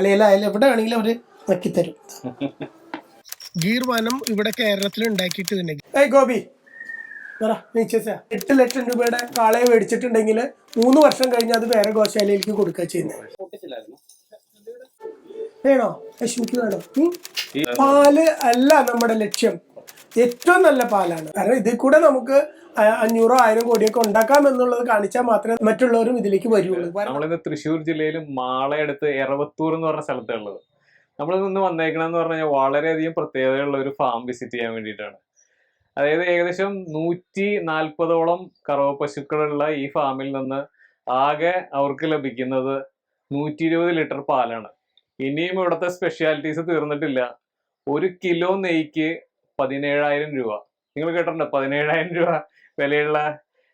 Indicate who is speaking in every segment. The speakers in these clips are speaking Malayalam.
Speaker 1: തലയിലായാലും എവിടെ വേണമെങ്കിലും അവർ നക്കിത്തരും ഗീർ വനം ഇവിടെ കേരളത്തിൽ ഉണ്ടാക്കിയിട്ട് തന്നെ. ഏയ് ഗോപി എട്ട് ലക്ഷം രൂപയുടെ കാളയെ മേടിച്ചിട്ടുണ്ടെങ്കിൽ മൂന്ന് വർഷം കഴിഞ്ഞ് അത് വേറെ ഗോശാലയിലേക്ക് കൊടുക്കുക ചെയ്യുന്നത് വേണോ? വേണോ? പാൽ അല്ല നമ്മുടെ ലക്ഷ്യം. ഏറ്റവും നല്ല പാലാണ്. കാരണം ഇതിൽ കൂടെ നമുക്ക് അഞ്ഞൂറോ ആയിരം കോടിയൊക്കെ ഉണ്ടാക്കാം എന്നുള്ളത് കാണിച്ചാൽ മാത്രമേ മറ്റുള്ളവരും ഇതിലേക്ക് വരുള്ളൂ.
Speaker 2: നമ്മളിന്ന് തൃശ്ശൂർ ജില്ലയിൽ മാളയടുത്ത് എറവത്തൂർ എന്ന് പറഞ്ഞ സ്ഥലത്താണ് ഉള്ളത്. നമ്മൾ ഇന്ന് വന്നേക്കണെന്ന് പറഞ്ഞു കഴിഞ്ഞാൽ വളരെയധികം പ്രത്യേകതയുള്ള ഒരു ഫാം വിസിറ്റ് ചെയ്യാൻ വേണ്ടിയിട്ടാണ്. അതായത് ഏകദേശം നൂറ്റി നാൽപ്പതോളം കറവ പശുക്കളുള്ള ഈ ഫാമിൽ നിന്ന് ആകെ അവർക്ക് ലഭിക്കുന്നത് നൂറ്റി ഇരുപത് ലിറ്റർ പാലാണ്. ഇനിയും ഇവിടുത്തെ സ്പെഷ്യാലിറ്റീസ് തീർന്നിട്ടില്ല. ഒരു കിലോ നെയ്ക്ക് പതിനേഴായിരം രൂപ നിങ്ങൾ കേട്ടിട്ടുണ്ടോ പതിനേഴായിരം രൂപ വിലയുള്ള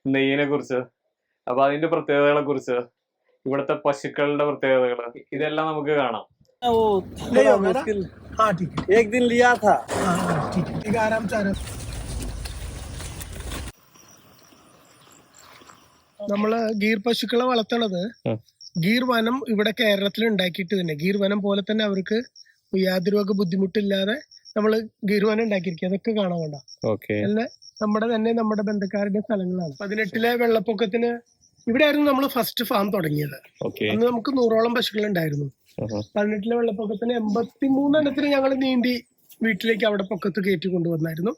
Speaker 2: നെയ്യിനെ കുറിച്ച് അപ്പൊ അതിന്റെ പ്രത്യേകതകളെ കുറിച്ച് ഇവിടുത്തെ പശുക്കളുടെ പ്രത്യേകതകൾ ഇതെല്ലാം നമുക്ക് കാണാം
Speaker 3: वो
Speaker 1: ले
Speaker 3: थोड़ा
Speaker 1: आओ मेरा।
Speaker 3: मुश्किल
Speaker 1: हाँ ठीक है
Speaker 3: एक दिन लिया था
Speaker 1: हाँ हाँ ठीक है ठीक है आराम से आराम നമ്മള് ഗീർ പശുക്കളെ വളർത്തണത്
Speaker 2: ഉം.
Speaker 1: ഗീർ വനം ഇവിടെ കേരളത്തിൽ ഉണ്ടാക്കിയിട്ട് തന്നെ ഗീർ വനം പോലെ തന്നെ അവർക്ക് യാതൊരു വക ബുദ്ധിമുട്ടില്ലാതെ നമ്മൾ ഗിരുവാന വനം ഉണ്ടാക്കിയിരിക്കുക. അതൊക്കെ കാണാൻ വേണ്ട.
Speaker 2: അല്ല?
Speaker 1: എല്ലാം നമ്മുടെ തന്നെ നമ്മുടെ ബന്ധുക്കാരുടെ സ്ഥലങ്ങളാണ്. പതിനെട്ടിലെ വെള്ളപ്പൊക്കത്തിന് ഇവിടെയായിരുന്നു നമ്മൾ ഫസ്റ്റ് ഫാം തുടങ്ങിയത്. അന്ന് നമുക്ക് നൂറോളം പശുക്കൾ ഉണ്ടായിരുന്നു പതിനെട്ടിലെ വെള്ളപ്പൊക്കത്തിന് എൺപത്തി മൂന്നെണ്ണത്തിന് ഞങ്ങൾ നീന്തി വീട്ടിലേക്ക് അവിടെ പൊക്കത്ത് കയറ്റി കൊണ്ടുവന്നായിരുന്നു.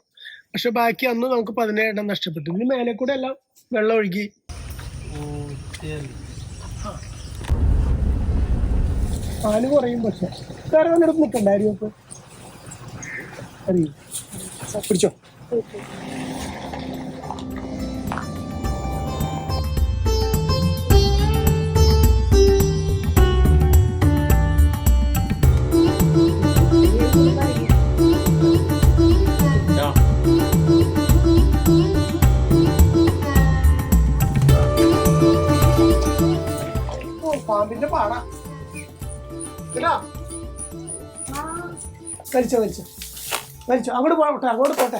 Speaker 1: പക്ഷെ ബാക്കി അന്ന് നമുക്ക് പതിനേഴെണ്ണം നഷ്ടപ്പെട്ടു. ഇനി മേലെ കൂടെ എല്ലാം വെള്ളം ഒഴുകി. പാൽ കുറയും പക്ഷെ. വേറെ വന്നിടത്ത് നിൽക്കണ്ടായിരുന്നു ഇപ്പൊ? അറിയോ. പിടിച്ചോ. പാമ്പിന്റെ പാടാ. ഇതാ. വലിച്ചോ. വലിച്ചോ അങ്ങോട്ട് പോട്ടെ അങ്ങോട്ട് പോട്ടെ.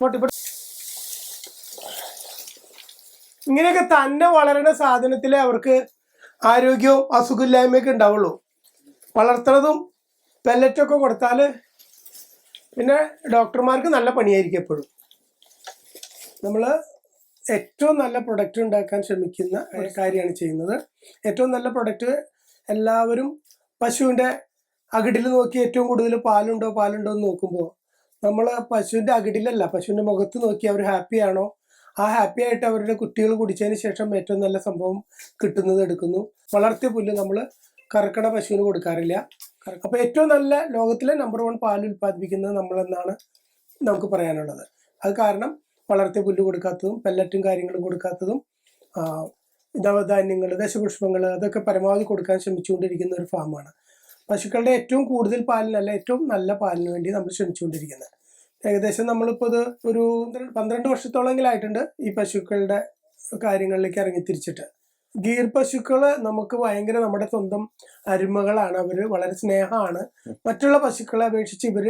Speaker 1: പോട്ടെ ഇവിടെ. ഇങ്ങനെയൊക്കെ തന്നെ വളരുന്ന സാധനത്തിലെ അവർക്ക് ആരോഗ്യവും അസുഖമില്ലായ്മയൊക്കെ ഉണ്ടാവുള്ളൂ. വളർത്തണതും പെല്ലറ്റൊക്കെ കൊടുത്താൽ പിന്നെ ഡോക്ടർമാർക്ക് നല്ല പണിയായിരിക്കും എപ്പോഴും. നമ്മൾ ഏറ്റവും നല്ല പ്രൊഡക്റ്റ് ഉണ്ടാക്കാൻ ശ്രമിക്കുന്ന കാര്യമാണ് ചെയ്യുന്നത്. ഏറ്റവും നല്ല പ്രൊഡക്റ്റ് എല്ലാവരും പശുവിന്റെ അകിടിൽ നോക്കി ഏറ്റവും കൂടുതൽ പാലുണ്ടോ പാലുണ്ടോ എന്ന് നോക്കുമ്പോൾ നമ്മൾ പശുവിന്റെ അകിടിലല്ല പശുവിന്റെ മുഖത്ത് നോക്കി അവർ ഹാപ്പി ആണോ? ആ ഹാപ്പി ആയിട്ട് അവരുടെ കുട്ടികൾ കുടിച്ചതിന് ശേഷം ഏറ്റവും നല്ല സംഭവം കിട്ടുന്നത് എടുക്കുന്നു. വളർത്തിയ പുല്ല് നമ്മൾ കറക്കണ പശുവിന് കൊടുക്കാറില്ല. അപ്പോൾ ഏറ്റവും നല്ല ലോകത്തിലെ നമ്പർ വൺ പാൽ ഉൽപ്പാദിപ്പിക്കുന്നത് നമ്മളെന്നാണ് നമുക്ക് പറയാനുള്ളത്. അത് കാരണം വളർത്തിയ പുല്ല് കൊടുക്കാത്തതും പെല്ലറ്റും കാര്യങ്ങളും കൊടുക്കാത്തതും നവധാന്യങ്ങൾ ദശപുഷ്പങ്ങൾ അതൊക്കെ പരമാവധി കൊടുക്കാൻ ശ്രമിച്ചുകൊണ്ടിരിക്കുന്ന ഒരു ഫാമാണ് പശുക്കളുടെ ഏറ്റവും കൂടുതൽ പാലിനല്ല ഏറ്റവും നല്ല പാലിന് വേണ്ടി നമ്മൾ ശ്രമിച്ചുകൊണ്ടിരിക്കുന്നത്. ഏകദേശം നമ്മളിപ്പോൾ ഇത് ഒരു പന്ത്രണ്ട് വർഷത്തോളമെങ്കിലായിട്ടുണ്ട് ഈ പശുക്കളുടെ കാര്യങ്ങളിലേക്ക് ഇറങ്ങി തിരിച്ചിട്ട്. ഗീർ പശുക്കൾ നമുക്ക് ഭയങ്കര നമ്മുടെ സ്വന്തം അരുമകളാണ് അവർ വളരെ സ്നേഹമാണ്. മറ്റുള്ള പശുക്കളെ അപേക്ഷിച്ച് ഇവർ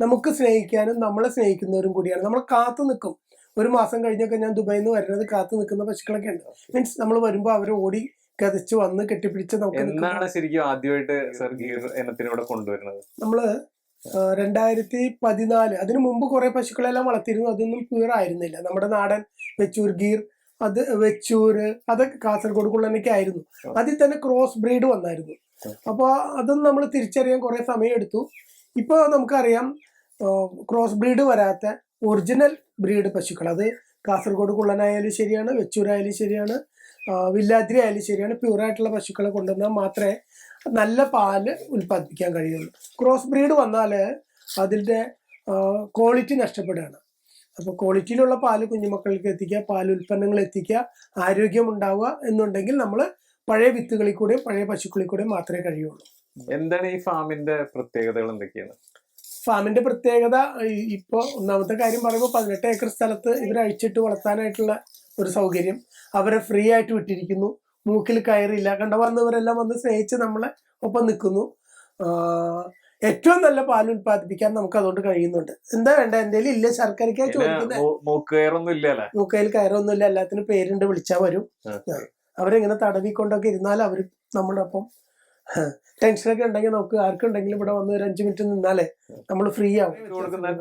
Speaker 1: നമുക്ക് സ്നേഹിക്കാനും നമ്മളെ സ്നേഹിക്കുന്നവരും കൂടിയാണ്. നമ്മൾ കാത്തു നിൽക്കും. ഒരു മാസം കഴിഞ്ഞൊക്കെ ഞാൻ ദുബായിൽ നിന്ന് വരുന്നത് കാത്തു നിൽക്കുന്ന പശുക്കളൊക്കെ ഉണ്ട്. മീൻസ് നമ്മൾ വരുമ്പോൾ അവർ ഓടി കതച്ച് വന്ന് കെട്ടിപ്പിടിച്ച് നമുക്ക്
Speaker 2: എന്നാണ് ശരിക്കും ആദ്യമായിട്ട് ഇവിടെ കൊണ്ടുവരുന്നത്?
Speaker 1: നമ്മൾ രണ്ടായിരത്തി പതിനാല് അതിനു മുമ്പ് കുറെ പശുക്കളെല്ലാം വളർത്തിയിരുന്നു അതൊന്നും പ്യൂർ ആയിരുന്നില്ല. നമ്മുടെ നാടൻ വെച്ചൂർ ഗീർ അത് വെച്ചൂർ അതൊക്കെ കാസർഗോഡ് കുള്ളനൊക്കെ ആയിരുന്നു. അതിൽ തന്നെ ക്രോസ് ബ്രീഡ് വന്നായിരുന്നു. അപ്പോൾ അതൊന്നും നമ്മൾ തിരിച്ചറിയാൻ കുറെ സമയം എടുത്തു. ഇപ്പോൾ നമുക്കറിയാം ക്രോസ് ബ്രീഡ് വരാത്ത ഒറിജിനൽ ബ്രീഡ് പശുക്കൾ. അത് കാസർഗോഡ് കുള്ളനായാലും ശരിയാണ് വെച്ചൂരായാലും ശരിയാണ് ആ, വില്ലാദ്രി ആയാലും ശരിയാണ്. പ്യൂറായിട്ടുള്ള പശുക്കളെ കൊണ്ടുവന്നാൽ മാത്രമേ നല്ല പാൽ ഉൽപ്പാദിപ്പിക്കാൻ കഴിയുള്ളൂ. ക്രോസ് ബ്രീഡ് വന്നാൽ അതിന്റെ ക്വാളിറ്റി നഷ്ടപ്പെടുകയാണ്. അപ്പോൾ ക്വാളിറ്റിയിലുള്ള പാൽ കുഞ്ഞുമക്കൾക്ക് എത്തിക്കുക പാൽ ഉൽപ്പന്നങ്ങൾ എത്തിക്കുക ആരോഗ്യം ഉണ്ടാവുക എന്നുണ്ടെങ്കിൽ നമ്മൾ പഴയ വിത്തുകളിൽ കൂടെയും പഴയ പശുക്കളിൽ കൂടെയും മാത്രമേ കഴിയുള്ളൂ.
Speaker 2: എന്താണ് ഈ ഫാമിന്റെ പ്രത്യേകതകൾ എന്തൊക്കെയാണ്?
Speaker 1: ഫാമിന്റെ പ്രത്യേകത ഇപ്പോൾ ഇപ്പൊ ഒന്നാമത്തെ കാര്യം പറയുമ്പോൾ പതിനെട്ട് ഏക്കർ സ്ഥലത്ത് ഇവരഴിച്ചിട്ട് വളർത്താനായിട്ടുള്ള ഒരു സൗകര്യം. അവരെ ഫ്രീ ആയിട്ട് വിട്ടിരിക്കുന്നു. മൂക്കിൽ കയറില്ല കണ്ട വന്നവരെല്ലാം വന്ന് സ്നേഹിച്ച് നമ്മളെ ഒപ്പം നിൽക്കുന്നു. ഏറ്റവും നല്ല പാൽ ഉൽപ്പാദിപ്പിക്കാൻ നമുക്ക് അതുകൊണ്ട് കഴിയുന്നുണ്ട്. എന്താ വേണ്ട? എന്തേലും ഇല്ല? ശർക്കരക്കാ ചോദിക്കുന്നത്
Speaker 2: മൂക്കുകയറൊന്നും ഇല്ല
Speaker 1: മൂക്കയിൽ എല്ലാത്തിനും പേരുണ്ട് വിളിച്ചാൽ വരും. അവരെങ്ങനെ തടവിക്കൊണ്ടൊക്കെ ഇരുന്നാൽ അവർ നമ്മുടെ ഒപ്പം ടെൻഷനൊക്കെ ഉണ്ടെങ്കിൽ നമുക്ക് ആർക്കുണ്ടെങ്കിലും ഇവിടെ വന്ന് ഒരു അഞ്ചു മിനിറ്റ് നിന്നാലേ നമ്മൾ ഫ്രീ ആവും.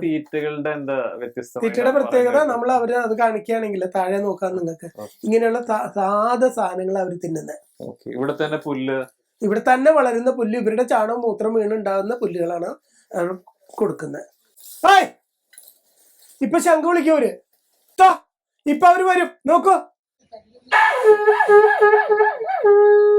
Speaker 2: തീറ്റകളുടെ എന്താ
Speaker 1: തീറ്റയുടെ പ്രത്യേകത നമ്മൾ അവർ അത് കാണിക്കുകയാണെങ്കിൽ താഴെ നോക്കാൻ നിങ്ങൾക്ക്. ഇങ്ങനെയുള്ള സാധ സാധാ സാധനങ്ങൾ അവർ തിന്നുന്നത്.
Speaker 2: ഇവിടെ തന്നെ പുല്ല്?
Speaker 1: ഇവിടെ തന്നെ വളരുന്ന പുല്ല് ഇവരുടെ ചാണകം മൂത്രം വീണുണ്ടാകുന്ന പുല്ലുകളാണ് അവർ കൊടുക്കുന്നത് ഹായ്! ഇപ്പൊ ശംഖ് വിളിക്കൂര് ഇപ്പൊ അവർ വരും. നോക്കൂ.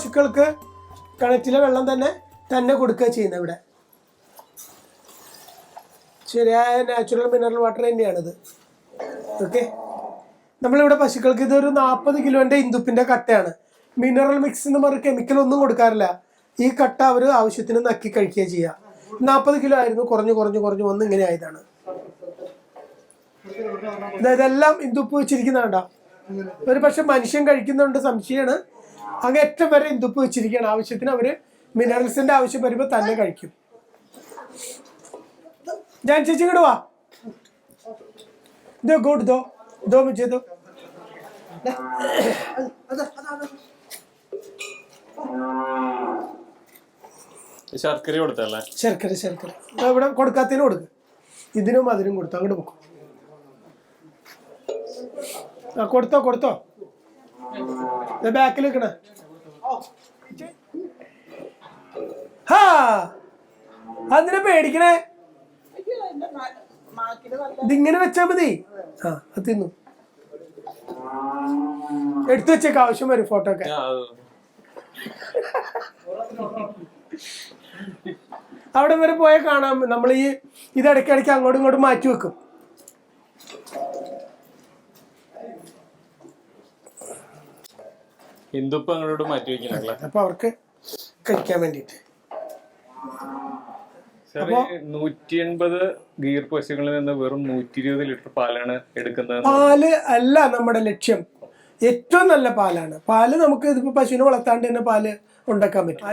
Speaker 1: പശുക്കൾക്ക് കിണറ്റിലെ വെള്ളം തന്നെ തന്നെ കൊടുക്കുക ചെയ്യുന്നത് ഇവിടെ. ശരിയായ നാച്ചുറൽ മിനറൽ വാട്ടർ തന്നെയാണിത്. ഓക്കെ നമ്മളിവിടെ പശുക്കൾക്ക് ഇതൊരു നാൽപ്പത് കിലോന്റെ ഇന്ദുപ്പിന്റെ കട്ടയാണ്. മിനറൽ മിക്സ് എന്ന് പറഞ്ഞ കെമിക്കൽ ഒന്നും കൊടുക്കാറില്ല. ഈ കട്ട അവർ ആവശ്യത്തിന് നക്കി കഴിക്കുക ചെയ്യുക നാൽപ്പത് കിലോ ആയിരുന്നു കുറഞ്ഞു കുറഞ്ഞു കുറഞ്ഞു വന്ന് ഇങ്ങനെ ആയതാണ്. ഇതെല്ലാം ഇന്ദുപ്പ് വെച്ചിരിക്കുന്നതാണ്ടോ ഒരു പക്ഷെ മനുഷ്യൻ കഴിക്കുന്നുണ്ട് സംശയമാണ് അങ്ങേറ്റം വരെ ഇന്ദുപ്പ് വെച്ചിരിക്കുകയാണ്. ആവശ്യത്തിന് അവർ മിനറൽസിന്റെ ആവശ്യം വരുമ്പോൾ തന്നെ കഴിക്കും. ഞാൻ ചേച്ചി ഇങ്ങോട്ട് വാ. ദോ ഗുഡ് ദോ. ദോ ദോ.
Speaker 2: ശർക്കര കൊടുത്തല്ലേ
Speaker 1: ശർക്കര ശർക്കര. ഇവിടെ കൊടുക്കാത്തതിന് കൊടുക്ക്. ഇതിനും അതിനും കൊടുത്തു അങ്ങോട്ട് പോക്കും. ആ കൊടുത്തോ കൊടുത്തോ. ബാക്കിൽ അതിനെ പേടിക്കണേ? ഇതിങ്ങനെ വെച്ചാ മതി. ആ അത് തിന്നു. എടുത്തു വെച്ചേക്ക് ആവശ്യം വരും ഫോട്ടോ ഒക്കെ. അവിടെ വരെ പോയാൽ കാണാം. നമ്മൾ ഈ ഇത് ഇടയ്ക്കിടയ്ക്ക് അങ്ങോട്ടും ഇങ്ങോട്ടും മാറ്റി വെക്കും.
Speaker 2: ഹിന്ദുപ്പ് അങ്ങോട്ട് മാറ്റി വെക്കണല്ലേ?
Speaker 1: അപ്പൊ അവർക്ക് കഴിക്കാൻ വേണ്ടിയിട്ട്.
Speaker 2: നൂറ്റി എൺപത് ഗീർ പശുക്കളിൽ നിന്ന് വെറും നൂറ്റി ഇരുപത് ലിറ്റർ പാലാണ് എടുക്കുന്നത്.
Speaker 1: പാൽ അല്ല നമ്മുടെ ലക്ഷ്യം. ഏറ്റവും നല്ല പാലാണ്. പാൽ നമുക്ക് ഇതിപ്പോ പശുവിനെ വളർത്താണ്ട് തന്നെ പാൽ ഉണ്ടാക്കാൻ പറ്റും.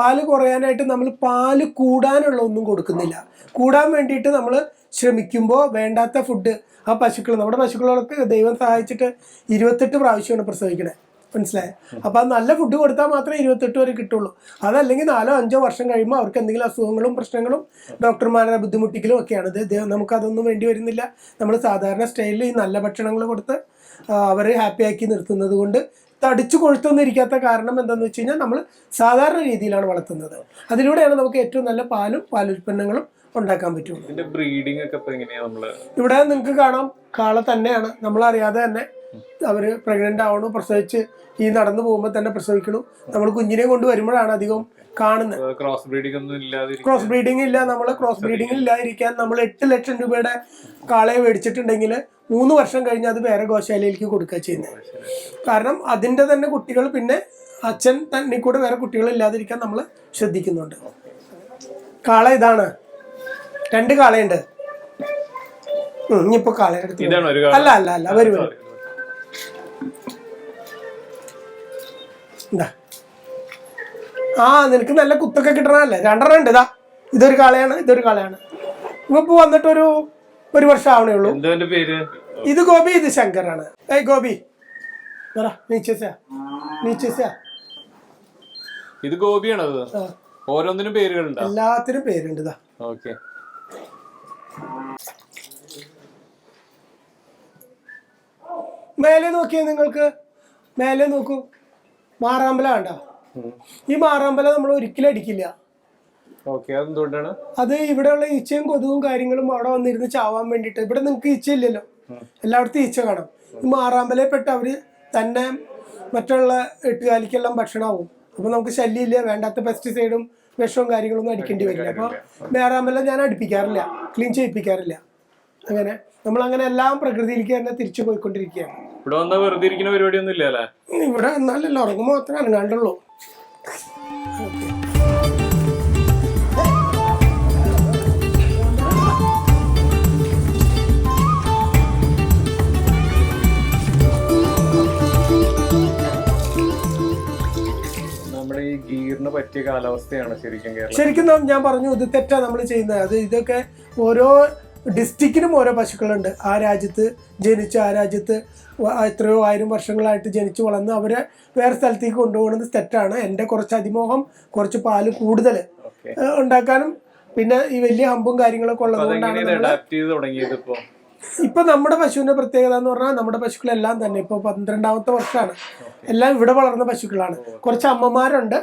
Speaker 1: പാൽ കുറയാനായിട്ട് നമ്മൾ പാൽ കൂടാനുള്ള ഒന്നും കൊടുക്കുന്നില്ല. കൂടാൻ വേണ്ടിയിട്ട് നമ്മൾ ശ്രമിക്കുമ്പോൾ വേണ്ടാത്ത ഫുഡ് ആ പശുക്കൾ നമ്മുടെ പശുക്കളൊക്കെ ദൈവം സഹായിച്ചിട്ട് ഇരുപത്തെട്ട് പ്രാവശ്യമാണ് പ്രസവിക്കണേ. മനസ്സിലായോ? അപ്പൊ അത് നല്ല ഫുഡ് കൊടുത്താൽ മാത്രമേ ഇരുപത്തെട്ട് വരെ കിട്ടുള്ളൂ. അതല്ലെങ്കിൽ നാലോ അഞ്ചോ വർഷം കഴിയുമ്പോൾ അവർക്ക് എന്തെങ്കിലും അസുഖങ്ങളും പ്രശ്നങ്ങളും ഡോക്ടർമാരുടെ ബുദ്ധിമുട്ടിക്കലും ഒക്കെയാണ്. ഇത് നമുക്ക് അതൊന്നും വേണ്ടി വരുന്നില്ല. നമ്മൾ സാധാരണ സ്റ്റൈലിൽ ഈ നല്ല ഭക്ഷണങ്ങൾ കൊടുത്ത് അവരെ ഹാപ്പി ആക്കി നിർത്തുന്നത് കൊണ്ട് തടിച്ചു കൊഴുത്തൊന്നും ഇരിക്കാത്ത കാരണം എന്താണെന്ന് വെച്ച് കഴിഞ്ഞാൽ നമ്മൾ സാധാരണ രീതിയിലാണ് വളർത്തുന്നത്. അതിലൂടെയാണ് നമുക്ക് ഏറ്റവും നല്ല പാലും പാലുൽപ്പന്നങ്ങളും ഉണ്ടാക്കാൻ പറ്റുള്ളൂ
Speaker 2: ബ്രീഡിംഗ് ഒക്കെ
Speaker 1: ഇവിടെ നിങ്ങൾക്ക് കാണാം. കാള തന്നെയാണ്. നമ്മൾ അറിയാതെ തന്നെ അവർ പ്രഗ്നന്റ് ആവണു പ്രസവിച്ച് ഈ നടന്നു പോകുമ്പോൾ തന്നെ പ്രസവിക്കണു. നമ്മൾ കുഞ്ഞിനെ കൊണ്ട് വരുമ്പോഴാണ് അധികം കാണുന്നത്.
Speaker 2: ക്രോസ് ബ്രീഡിംഗ് ഒന്നും ഇല്ലാതെ
Speaker 1: ക്രോസ് ബ്രീഡിംഗ് ഇല്ല നമ്മൾ ക്രോസ് ബ്രീഡിംഗ് ഇല്ലാതിരിക്കാൻ നമ്മൾ എട്ട് ലക്ഷം രൂപയുടെ കാളയെ മേടിച്ചിട്ടുണ്ടെങ്കിൽ മൂന്ന് വർഷം കഴിഞ്ഞ് അത് വേറെ ഗോശാലയിലേക്ക് കൊടുക്കുക ചെയ്യുന്നത്. കാരണം അതിന്റെ തന്നെ കുട്ടികൾ പിന്നെ അച്ഛൻ തന്നെ കൂടെ വേറെ കുട്ടികൾ ഇല്ലാതിരിക്കാൻ നമ്മൾ ശ്രദ്ധിക്കുന്നുണ്ട്. കാള ഇതാണ്. രണ്ട് കാളയുണ്ട്. ഇനിയിപ്പോ കാളയുടെ അടുത്ത്
Speaker 2: ഇതാണ് ഒരു
Speaker 1: അല്ല അല്ല അല്ല വരും വരും. എന്താ ആ നിനക്ക് നല്ല കുത്തൊക്കെ കിട്ടണല്ലേ രണ്ടെണ്ണം ഉണ്ട് ഇതാ. ഇതൊരു കാളയാണ് ഇതൊരു കാളയാണ്. ഇപ്പൊ വന്നിട്ട് ഒരു ഒരു വർഷം ആവണേ ഉള്ളൂ ഇത് ഗോപി ഇത് ശങ്കറാണ് ഏയ് ഗോപി.
Speaker 2: ഇത് ഗോപിയാണോ ഓരോന്നിനും പേരുകളുണ്ടോ?
Speaker 1: എല്ലാത്തിനും പേരുണ്ട് ഇതാ.
Speaker 2: ഓക്കെ.
Speaker 1: മേലെ നോക്കിയേ നിങ്ങൾക്ക്. മേലെ നോക്കൂ. മാറാമ്പല കണ്ട? ഈ മാറാമ്പല നമ്മൾ ഒരിക്കലും അടിക്കില്ല. അത് ഇവിടെയുള്ള ഈച്ചയും കൊതുകും കാര്യങ്ങളും അവിടെ വന്നിരുന്ന് ചാവാൻ വേണ്ടിട്ട് ഇവിടെ നിങ്ങൾക്ക് ഈച്ച ഇല്ലല്ലോ. എല്ലായിടത്തും ഈച്ച കാണും. ഈ മാറാമ്പലയിൽപ്പെട്ട് അവർ തന്നെ മറ്റുള്ള എട്ടുകാലിക്കെല്ലാം ഭക്ഷണമാവും. അപ്പൊ നമുക്ക് ശല്യമില്ല വേണ്ടാത്ത പെസ്റ്റിസൈഡും വിഷവും കാര്യങ്ങളൊന്നും അടിക്കേണ്ടി വരില്ല. അപ്പൊ മേറാമ്പല ഞാൻ അടുപ്പിക്കാറില്ല. ക്ലീൻ ചെയ്യിപ്പിക്കാറില്ല. അങ്ങനെ. നമ്മൾ അങ്ങനെ എല്ലാം പ്രകൃതിയിലേക്ക് തന്നെ തിരിച്ചു പോയിക്കൊണ്ടിരിക്കുകയാണ്.
Speaker 2: ഇവിടെ വന്ന വെറുതെ ഇരിക്കുന്ന പരിപാടിയൊന്നും ഇല്ല അല്ലേ
Speaker 1: ഇവിടെ എന്നാലല്ലോ ഉറങ്ങുമ്പോൾ മാത്രമേ അനങ്ങാണ്ടുള്ളൂ.
Speaker 2: ഈ ഗീറിന് പറ്റിയ കാലാവസ്ഥയാണ് ശരിക്കും കേരളം.
Speaker 1: ശരിക്കും ഞാൻ പറഞ്ഞു ഇത് തെറ്റാ നമ്മൾ ചെയ്യുന്നത്. അത് ഇതൊക്കെ ഓരോ ഡിസ്ട്രിക്റ്റിനും ഓരോ പശുക്കളുണ്ട്. ആ രാജ്യത്ത് ജനിച്ച് ആ രാജ്യത്ത് എത്രയോ ആയിരം വർഷങ്ങളായിട്ട് ജനിച്ചു വളർന്ന് അവരെ വേറെ സ്ഥലത്തേക്ക് കൊണ്ടുപോകുന്നത് തെറ്റാണ്. എന്റെ കുറച്ച് അതിമോഹം കുറച്ച് പാൽ കൂടുതൽ ഉണ്ടാക്കാനും പിന്നെ ഈ വലിയ ഹമ്പും കാര്യങ്ങളൊക്കെ ഉള്ളത് കൊണ്ടാണ്
Speaker 2: ഇപ്പൊ
Speaker 1: നമ്മുടെ പശുവിന്റെ പ്രത്യേകത എന്ന് പറഞ്ഞാൽ നമ്മുടെ പശുക്കളെല്ലാം തന്നെ ഇപ്പൊ പന്ത്രണ്ടാമത്തെ വർഷമാണ്. എല്ലാം ഇവിടെ വളർന്ന പശുക്കളാണ്. കുറച്ച് അമ്മമാരുണ്ട്.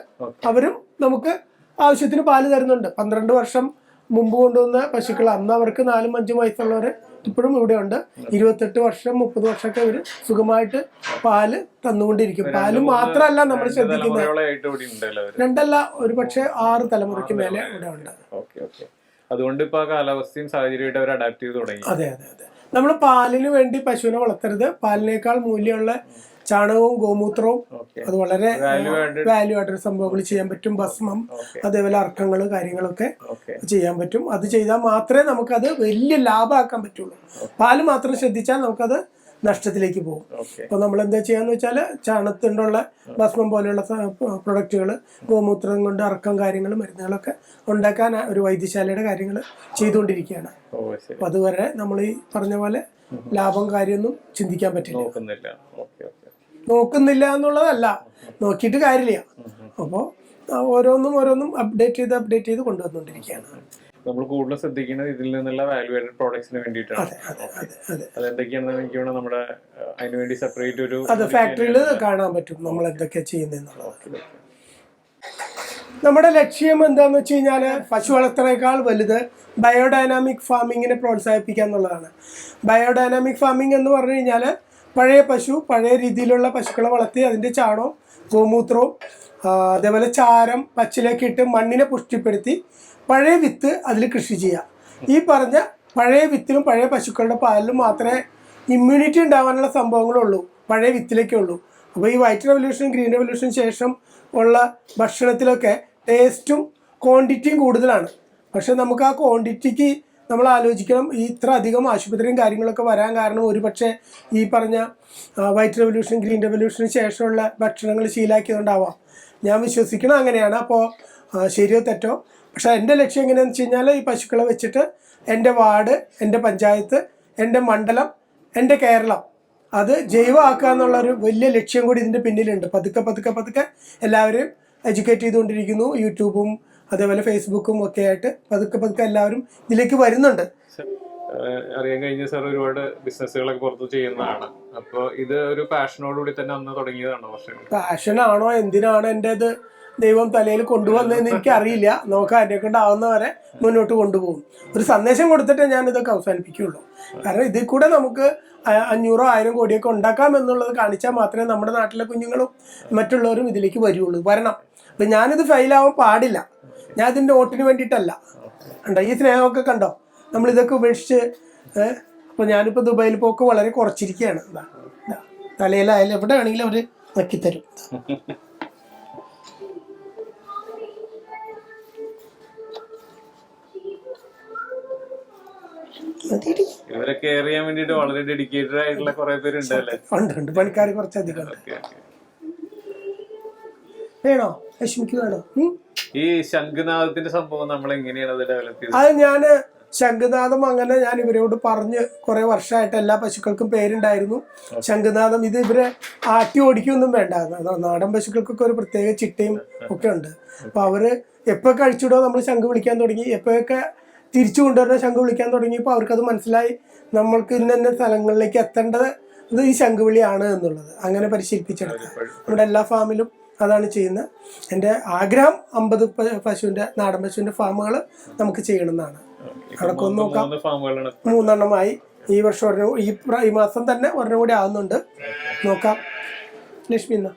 Speaker 1: അവരും നമുക്ക് ആവശ്യത്തിന് പാൽ തരുന്നുണ്ട്. പന്ത്രണ്ട് വർഷം മുമ്പ് കൊണ്ടുവന്ന പശുക്കൾ അന്ന് അവർക്ക് നാലും അഞ്ചും വയസ്സുള്ളവര് ഇപ്പോഴും ഇവിടെ ഉണ്ട്. ഇരുപത്തെട്ട് വർഷം മുപ്പത് വർഷമൊക്കെ ഇവർ സുഖമായിട്ട് പാൽ തന്നുകൊണ്ടിരിക്കും. പാൽ മാത്രമല്ല നമ്മൾ ശ്രദ്ധിക്കുന്നത് രണ്ടല്ല ഒരു പക്ഷെ ആറ് തലമുറയ്ക്ക് മേലെ ഇവിടെ ഉണ്ട്.
Speaker 2: Okay okay. അതുകൊണ്ട് ഇപ്പൊ ആ കാലാവസ്ഥയും സാഹചര്യമായിട്ട് അവർ അഡാപ്റ്റ് ചെയ്ത് തുടങ്ങി.
Speaker 1: അതെ അതെ അതെ. നമ്മൾ പാലിന് വേണ്ടി പശുവിനെ വളർത്തരുത്. പാലിനേക്കാൾ മൂല്യമുള്ള ചാണകവും ഗോമൂത്രവും അത് വളരെ
Speaker 2: വാല്യൂ
Speaker 1: ആയിട്ടൊരു സംഭവങ്ങൾ ചെയ്യാൻ പറ്റും. ഭസ്മം അതേപോലെ അർക്കങ്ങൾ കാര്യങ്ങളൊക്കെ ചെയ്യാൻ പറ്റും. അത് ചെയ്താൽ മാത്രമേ നമുക്കത് വലിയ ലാഭമാക്കാൻ പറ്റുള്ളൂ. പാൽ മാത്രം ശ്രദ്ധിച്ചാൽ നമുക്കത് നഷ്ടത്തിലേക്ക് പോകും.
Speaker 2: അപ്പൊ
Speaker 1: അപ്പോൾ നമ്മൾ എന്താ ചെയ്യാന്ന് വെച്ചാൽ ചാണത്തിനുള്ള ഭസ്മം പോലെയുള്ള പ്രൊഡക്റ്റുകൾ ഗോമൂത്രം കൊണ്ട് അറക്കം കാര്യങ്ങൾ മരുന്നുകളൊക്കെ ഉണ്ടാക്കാൻ ഒരു വൈദ്യശാലയുടെ കാര്യങ്ങൾ ചെയ്തുകൊണ്ടിരിക്കുകയാണ്. അപ്പൊ അതുവരെ നമ്മൾ ഈ പറഞ്ഞ പോലെ ലാഭം കാര്യമൊന്നും ചിന്തിക്കാൻ പറ്റില്ല.
Speaker 2: നോക്കുന്നില്ല.
Speaker 1: എന്നുള്ളതല്ല. നോക്കിയിട്ട് കാര്യമില്ല. അപ്പോൾ ഓരോന്നും ഓരോന്നും അപ്ഡേറ്റ് ചെയ്ത് അപ്ഡേറ്റ് ചെയ്ത് കൊണ്ടുവന്നുകൊണ്ടിരിക്കുകയാണ്.
Speaker 2: നമ്മൾ കൂടുതൽ ശ്രദ്ധിക്കുന്നത് ഇതിൽ നിന്നുള്ള വാല്യൂ ആഡഡ് പ്രോഡക്ട്സിന് വേണ്ടിയിട്ടാണ്.
Speaker 1: അതെ അതെ അതെ അതെ.
Speaker 2: അതെന്തൊക്കെയാണെന്ന് എനിക്ക് വേണം നമ്മുടെ അതിന് വേണ്ടി സെപ്പറേറ്റ് ഒരു
Speaker 1: അത് ഫാക്ടറിയിൽ കാണാൻ പറ്റും നമ്മൾ എന്തൊക്കെയാ ചെയ്യുന്നത് നമ്മുടെ ലക്ഷ്യം എന്താന്ന് വെച്ച് കഴിഞ്ഞാൽ പശു വളർത്തനേക്കാൾ വലുത് ബയോഡൈനാമിക് ഫാമിങ്ങിനെ പ്രോത്സാഹിപ്പിക്കുക എന്നുള്ളതാണ്. ബയോഡൈനാമിക് ഫാമിംഗ് എന്ന് പറഞ്ഞു കഴിഞ്ഞാൽ പഴയ പശു പഴയ രീതിയിലുള്ള പശുക്കളെ വളർത്തി അതിന്റെ ചാണോ ഗോമൂത്രവും അതേപോലെ ചാരം പച്ചിലൊക്കെ ഇട്ട് മണ്ണിനെ പുഷ്ടിപ്പെടുത്തി പഴയ വിത്ത് അതിൽ കൃഷി ചെയ്യുക ഈ പറഞ്ഞ പഴയ വിത്തിലും പഴയ പശുക്കളുടെ പാലിലും മാത്രമേ ഇമ്മ്യൂണിറ്റി ഉണ്ടാവാനുള്ള സംഭവങ്ങളുള്ളൂ. പഴയ വിത്തിലേക്കേ ഉള്ളൂ. അപ്പോൾ ഈ വൈറ്റ് റെവല്യൂഷൻ ഗ്രീൻ റെവല്യൂഷൻ ശേഷം ഉള്ള ഭക്ഷണത്തിലൊക്കെ ടേസ്റ്റും ക്വാണ്ടിറ്റിയും കൂടുതലാണ്. പക്ഷെ നമുക്ക് ആ ക്വാണ്ടിറ്റിക്ക് നമ്മൾ ആലോചിക്കണം. ഇത്ര അധികം ആശുപത്രിയും കാര്യങ്ങളൊക്കെ വരാൻ കാരണം ഒരു പക്ഷേ ഈ പറഞ്ഞ വൈറ്റ് റെവല്യൂഷൻ ഗ്രീൻ റെവല്യൂഷന് ശേഷമുള്ള ഭക്ഷണങ്ങൾ ശീലാക്കിയതുകൊണ്ടാവാം. ഞാൻ വിശ്വസിക്കണം അങ്ങനെയാണ്. അപ്പോൾ ശരിയോ തെറ്റോ? പക്ഷേ എന്റെ ലക്ഷ്യം എങ്ങനെയാണെന്ന് വെച്ച് കഴിഞ്ഞാൽ ഈ പശുക്കളെ വെച്ചിട്ട് എന്റെ വാർഡ് എന്റെ പഞ്ചായത്ത് എന്റെ മണ്ഡലം എന്റെ കേരളം അത് ജൈവമാക്കുക എന്നുള്ളൊരു വലിയ ലക്ഷ്യം കൂടി ഇതിന്റെ പിന്നിലുണ്ട്. പതുക്കെ പതുക്കെ പതുക്കെ എല്ലാവരും എഡ്യൂക്കേറ്റ് ചെയ്തുകൊണ്ടിരിക്കുന്നു. യൂട്യൂബും അതേപോലെ ഫേസ്ബുക്കും ഒക്കെ ആയിട്ട് പതുക്കെ പതുക്കെ എല്ലാവരും ഇതിലേക്ക് വരുന്നുണ്ട്.
Speaker 2: അറിയാൻ കഴിഞ്ഞ സാർ ഒരുപാട് ബിസിനസ്സുകളൊക്കെ പുറത്ത് ചെയ്യുന്നതാണ്. അപ്പോൾ ഇത് ഒരു പാഷനോടുകൂടി തന്നെ അന്ന് തുടങ്ങിയതാണോ വർഷങ്ങൾ?
Speaker 1: പാഷനാണോ? എന്തിനാണ് എന്റെ ഇത് ദൈവം തലയിൽ കൊണ്ടുവന്നതെന്ന് എനിക്ക് അറിയില്ല നമുക്ക് അതിനെ കൊണ്ടാവുന്നവരെ മുന്നോട്ട് കൊണ്ടുപോകും. ഒരു സന്ദേശം കൊടുത്തിട്ടേ ഞാൻ ഇതൊക്കെ അവസാനിപ്പിക്കുകയുള്ളൂ കാരണം ഇതിൽ കൂടെ നമുക്ക് അഞ്ഞൂറോ ആയിരം കോടിയൊക്കെ ഉണ്ടാക്കാം എന്നുള്ളത് കാണിച്ചാൽ മാത്രമേ നമ്മുടെ നാട്ടിലെ കുഞ്ഞുങ്ങളും മറ്റുള്ളവരും ഇതിലേക്ക് വരുള്ളൂ. വരണം. അപ്പം ഞാനിത് ഫെയിലാവാൻ പാടില്ല. ഞാൻ ഇതിന്റെ വോട്ടിന് വേണ്ടിയിട്ടല്ല. കണ്ടോ? ഈ സ്നേഹമൊക്കെ കണ്ടോ? നമ്മൾ ഇതൊക്കെ ഉപേക്ഷിച്ച് അപ്പോൾ ഞാനിപ്പോൾ ദുബായിൽ പോക്ക് വളരെ കുറച്ചിരിക്കുകയാണ്. തലയിലായാലും എവിടെ ആണെങ്കിലും അവർ നക്കിത്തരും
Speaker 2: വളരെ ഡെഡിക്കേറ്റഡ് ആയിട്ടുള്ള കുറെ
Speaker 1: ഉണ്ട് ഉണ്ട്. പണിക്കാർ കുറച്ചധികം വേണോ? ലക്ഷ്മിക്ക് വേണോ?
Speaker 2: ഈ ശംഖുനാഥത്തിന്റെ സംഭവം നമ്മൾ എങ്ങനെയാണ് അത് ഡെവലപ്പ് ചെയ്തത്?
Speaker 1: അത് ഞാൻ ശംഖുനാഥം അങ്ങനെ ഞാൻ ഇവരോട് പറഞ്ഞ് കുറെ വർഷമായിട്ട് എല്ലാ പശുക്കൾക്കും പേരുണ്ടായിരുന്നു. ശംഖുനാഥം ഇത് ഇവരെ ആട്ടി ഓടിക്കൊന്നും വേണ്ട. നാടൻ പശുക്കൾക്കൊക്കെ ഒരു പ്രത്യേക ചിട്ടയും ഒക്കെ ഉണ്ട്. അപ്പൊ അവർ എപ്പോ കഴിച്ചിടോ നമ്മൾ ശംഖ് വിളിക്കാൻ തുടങ്ങി. എപ്പോഴൊക്കെ തിരിച്ചു കൊണ്ടുവരുന്ന ശംഖ് വിളിക്കാൻ തുടങ്ങിയപ്പോൾ അവർക്കത് മനസ്സിലായി. നമ്മൾക്ക് ഇന്ന ഇന്ന സ്ഥലങ്ങളിലേക്ക് എത്തേണ്ടത് ഇത് ഈ ശംഖ് വിളിയാണ് എന്നുള്ളത്. അങ്ങനെ പരിശീലിപ്പിച്ചെടുക്കുക നമ്മുടെ എല്ലാ ഫാമിലും അതാണ് ചെയ്യുന്നത്. എന്റെ ആഗ്രഹം അമ്പത് പശുവിന്റെ നാടൻ പശുവിന്റെ ഫാമുകൾ നമുക്ക് ചെയ്യണമെന്നാണ്. അതൊക്കെ ഒന്ന് നോക്കാം.
Speaker 2: മൂന്ന്
Speaker 1: മൂന്നെണ്ണമായി. ഈ വർഷം ഒരെണ്ണം ഈ ഈ മാസം തന്നെ ഒരെണ്ണം കൂടി ആവുന്നുണ്ട്. നോക്കാം. ലക്ഷ്മി എന്നാ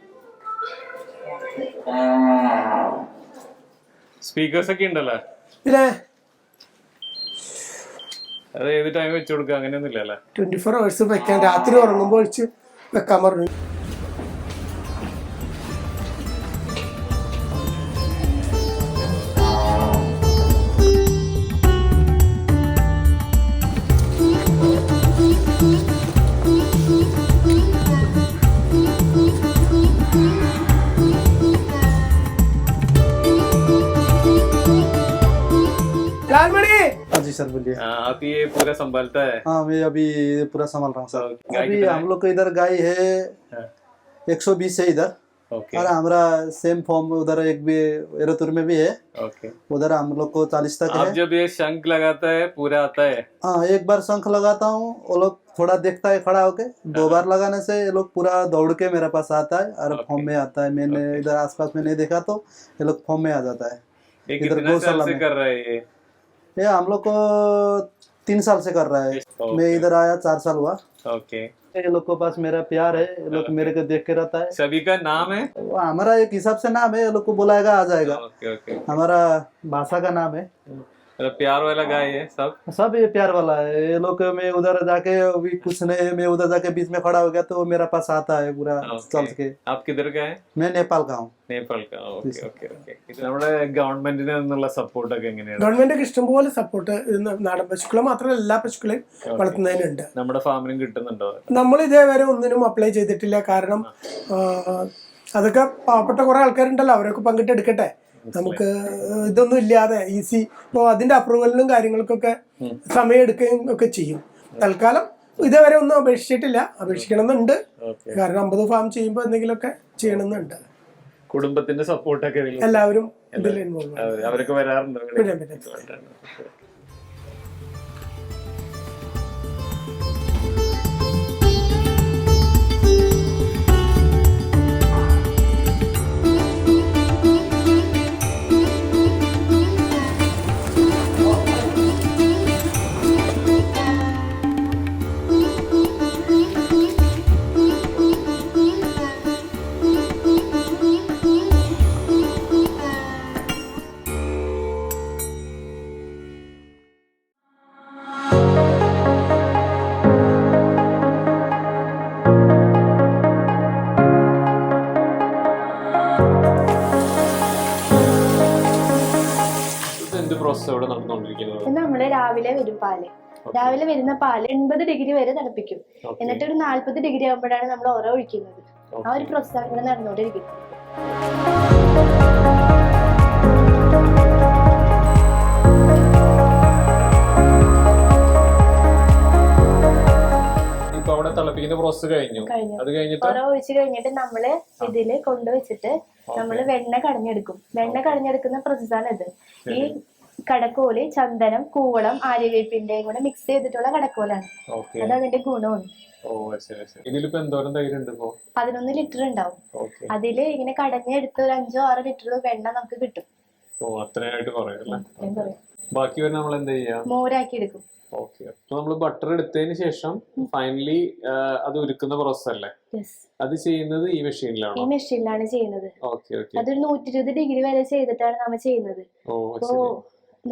Speaker 2: സ്പീക്കേഴ്സ് ഒക്കെ ഉണ്ടല്ലേ?
Speaker 1: പിന്നെ
Speaker 2: അത് ഏത് ടൈം വെച്ച് കൊടുക്കുക അങ്ങനെയൊന്നും ഇല്ലല്ലേ
Speaker 1: ട്വന്റി ഫോർ അവേഴ്സ് വെക്കാൻ. രാത്രി ഉറങ്ങുമ്പോൾ ഒഴിച്ച് വെക്കാൻ പറഞ്ഞു.
Speaker 3: हाँ,
Speaker 2: ये पूरा संभालता है।
Speaker 3: हाँ मैं अभी पूरा संभाल रहा हूँ सर। अभी
Speaker 2: है?
Speaker 3: हम लोग को इधर गाय है
Speaker 2: हाँ,
Speaker 3: 120 है इधर।
Speaker 2: ओके।
Speaker 3: और हमारा सेम फॉर्म उधर एक भी एरोतुर में भी है।
Speaker 2: ओके।
Speaker 3: उधर हम लोग को चालीस तक
Speaker 2: आप
Speaker 3: है।
Speaker 2: जब ये शंख लगाता है पूरा आता है?
Speaker 3: हाँ एक बार शंख लगाता हूँ वो लोग थोड़ा देखता है खड़ा होके। दो बार लगाने से ये लोग पूरा दौड़ के मेरे पास आता है और
Speaker 2: Okay.
Speaker 3: फॉर्म में आता है। मैंने इधर आसपास में नहीं देखा तो ये लोग फॉर्म में आ जाता है। इधर गौशाला में।
Speaker 2: कर रहा है ये?
Speaker 3: ये हम लोग को तीन साल से कर रहा है।
Speaker 2: Okay.
Speaker 3: मैं इधर आया चार साल हुआ।
Speaker 2: ओके
Speaker 3: ये लोग को पास मेरा प्यार है ये लोग मेरे को देख के रहता है।
Speaker 2: सभी का नाम है?
Speaker 3: वो हमारा एक हिसाब से नाम है ये लोग को बुलाएगा आ जाएगा।
Speaker 2: ओके ओके
Speaker 3: हमारा भाषा का नाम है।
Speaker 2: प्यार वाला गाय है सब
Speaker 3: सब ये प्यार वाला है ये लोग मैं उधर जाके अभी कुछ नहीं मैं उधर जाके बीच में खड़ा हो गया तो वो मेरा पास आता है पूरा
Speaker 2: Okay.
Speaker 3: चल के
Speaker 2: आप किधर का है
Speaker 3: मैं नेपाल का हूँ
Speaker 2: നേപ്പാൾ का ഓക്കെ ഓക്കെ ഓക്കെ ഇത് നമ്മുടെ ഗവൺമെന്റിന് നിന്നുള്ള സപ്പോർട്ട് ഒക്കെ എങ്ങനെയാണ്
Speaker 1: ഗവൺമെന്റ് ഇഷ്ടംപോലെ സപ്പോർട്ട് നാടൻ പശുക്കളെ മാത്രമല്ല എല്ലാ പശുക്കളെയും വളർത്തുന്നതിനുണ്ട്
Speaker 2: നമ്മുടെ ഫാമിനും കിട്ടുന്നുണ്ടോ
Speaker 1: നമ്മൾ ഇതേവരെ ഒന്നിനും അപ്ലൈ ചെയ്തിട്ടില്ല കാരണം ആ, അതൊക്കെ പാവപ്പെട്ട കുറെ ആൾക്കാരുണ്ടല്ലോ അവരൊക്കെ പങ്കിട്ടെടുക്കട്ടെ നമുക്ക് ഇതൊന്നും ഇല്ലാതെ ഈസി. ഇപ്പോൾ അതിന്റെ അപ്രൂവലിനും കാര്യങ്ങൾക്കൊക്കെ സമയം എടുക്കുകയും ഒക്കെ ചെയ്യും. തൽക്കാലം ഇതേവരെ ഒന്നും അപേക്ഷിച്ചിട്ടില്ല. അപേക്ഷിക്കണമെന്നുണ്ട്. കാരണം അമ്പത് ഫാം ചെയ്യുമ്പോൾ എന്തെങ്കിലുമൊക്കെ ചെയ്യണമെന്നുണ്ട്.
Speaker 2: കുടുംബത്തിന്റെ സപ്പോർട്ടൊക്കെ
Speaker 1: എല്ലാവരും
Speaker 2: അവരൊക്കെ വരാറുണ്ടോ.
Speaker 4: പാൽ എൺപത് ഡിഗ്രി വരെ തിളപ്പിക്കും എന്നിട്ട് ഒരു നാല്പത് ഡിഗ്രി ആകുമ്പോഴാണ് നമ്മൾ ഓരോ ഒഴിക്കുന്നത്. ആ ഒരു പ്രോസസ്സാണ് ഇവിടെ നടന്നുകൊണ്ടിരിക്കുന്നത്.
Speaker 2: അവിടെ തിളപ്പിക്കുന്ന പ്രോസസ് കഴിഞ്ഞു. അത് കഴിഞ്ഞിട്ട്?
Speaker 4: ഓരോ ഒഴിച്ച് കഴിഞ്ഞിട്ട് നമ്മൾ ഇതിൽ കൊണ്ടുവച്ചിട്ട് നമ്മൾ വെണ്ണ കടഞ്ഞെടുക്കും. വെണ്ണ കടഞ്ഞെടുക്കുന്ന പ്രോസസ്സാണ് ഇത് ഈ കടക്കോൽ ചന്ദനം കൂവളം ആര്യവേപ്പിന്റെയും കൂടെ മിക്സ് ചെയ്തിട്ടുള്ള കടക്കോലാണ്. അത് അതിന്റെ ഗുണമാണ്
Speaker 2: ഇതിലിപ്പോ എന്തോരം തൈര് ഉണ്ട് ഇപ്പോ?
Speaker 4: പതിനൊന്ന് ലിറ്റർ ഉണ്ടാവും. അതിൽ ഇങ്ങനെ കടഞ്ഞെടുത്ത് ഒരു അഞ്ചോ ആറോ ലിറ്റർ വെണ്ണ നമുക്ക് കിട്ടും.
Speaker 2: ഓ അത്രയായിട്ട് പറയും അല്ലേ?
Speaker 4: അത്രയും കുറയും.
Speaker 2: ബാക്കി വരെ നമ്മൾ എന്താ ചെയ്യാം?
Speaker 4: മോരാക്കി എടുക്കും.
Speaker 2: ഓക്കെ അപ്പൊ നമ്മൾ ബട്ടർ എടുത്തതിന് ശേഷം ഫൈനലി അത് ഉരുക്കുന്ന പ്രോസസ് അല്ലേ?
Speaker 4: യെസ്
Speaker 2: അത് ചെയ്യുന്നത് ഈ
Speaker 4: ഈ
Speaker 2: മെഷീനിലാണോ
Speaker 4: മെഷീനിലാണ് ചെയ്യുന്നത് അതൊരു നൂറ്റി ഇരുപത് ഡിഗ്രി വരെ ചെയ്തിട്ടാണ് നമ്മൾ ചെയ്യുന്നത്.
Speaker 2: ഓ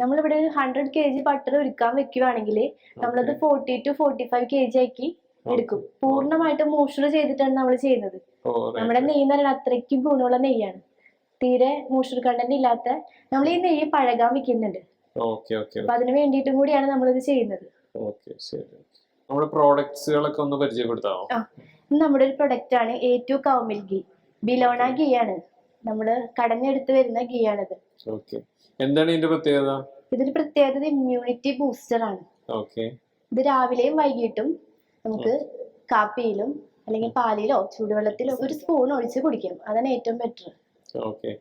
Speaker 4: നമ്മളിവിടെ ഒരു ഹൺഡ്രഡ് കെ ജി ബട്ടർ ഒരുക്കാൻ വെക്കുവാണെങ്കിൽ നമ്മളത് forty two forty five K G ആക്കി എടുക്കും. പൂർണമായിട്ട് മോഷർ ചെയ്തിട്ടാണ് നമ്മൾ ചെയ്യുന്നത്. നമ്മുടെ നെയ്യ് എന്ന് പറയുന്നത് അത്രയ്ക്കും ഗുണമുള്ള നെയ്യാണ്. തീരെ മോഷർ കണ്ടന്റ് ഇല്ലാത്ത നമ്മൾ ഈ നെയ്യ് പഴകാൻ വെക്കുന്നുണ്ട്. അപ്പൊ അതിന് വേണ്ടിയിട്ടും കൂടിയാണ് നമ്മളിത് ചെയ്യുന്നത്.
Speaker 2: നമ്മുടെ പ്രോഡക്ട്സുകളൊക്കെ ഒന്ന് പരിചയപ്പെടുത്താമോ?
Speaker 4: നമ്മുടെ ഒരു പ്രൊഡക്റ്റ് ആണ് A two cow milk ghee bilona ghee ആണ്. നമ്മൾ കടഞ്ഞെടുത്ത് വരുന്ന ഗീ ആണിത്.
Speaker 2: ഓക്കെ എന്താണ് ഇതിന്റെ പ്രത്യേകത?
Speaker 4: ഇതിന് പ്രത്യേകത ഇമ്മ്യൂണിറ്റി ബൂസ്റ്റർ ആണ്.
Speaker 2: ഓക്കെ
Speaker 4: ഇത് രാവിലെയും വൈകിട്ടും നമുക്ക് കാപ്പിയിലും അല്ലെങ്കിൽ പാലിലോ ചൂടുവെള്ളത്തിലോ ഒരു സ്പൂൺ ഒഴിച്ച് കുടിക്കാം. അതാണ് ഏറ്റവും ബെറ്റർ
Speaker 2: ഓക്കെ